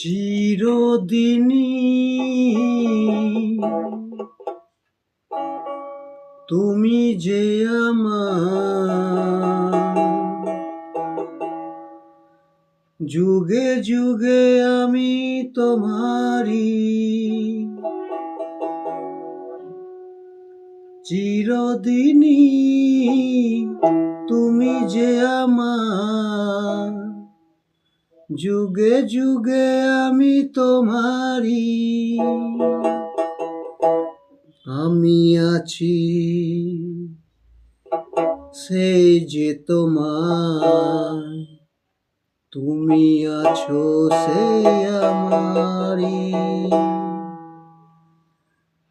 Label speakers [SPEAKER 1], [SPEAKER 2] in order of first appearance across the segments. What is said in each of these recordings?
[SPEAKER 1] চিরদিনই তুমি যে আমার। যুগে যুগে আমি তোমারি চিরদিনই তুমি যে আমার। যুগে যুগে আমি তোমারি আমি আছি সেই যে তোমার। তুমি আছো সে আমারি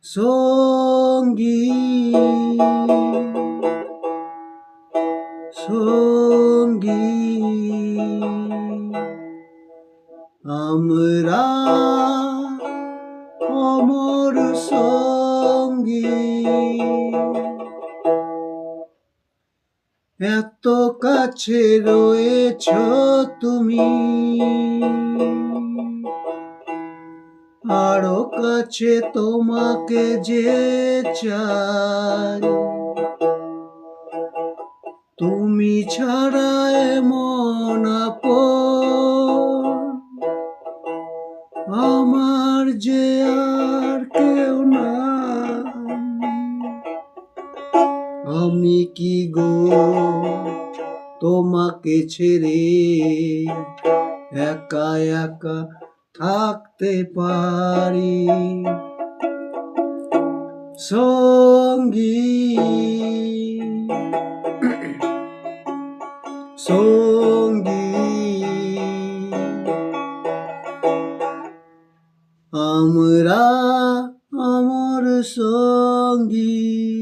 [SPEAKER 1] সঙ্গী। সঙ্গী। আমরা অমর সঙ্গী। এত কাছে রয়েছ তুমি। আরও কাছে তোমাকে যে চাই। তুমি ছাড়া এমন আপন আমার যে আর কেউ না আমি কি গো তোমাকে ছেড়ে একা একা থাকতে পারি? সঙ্গী সঙ্গী আমরা আমার সঙ্গী।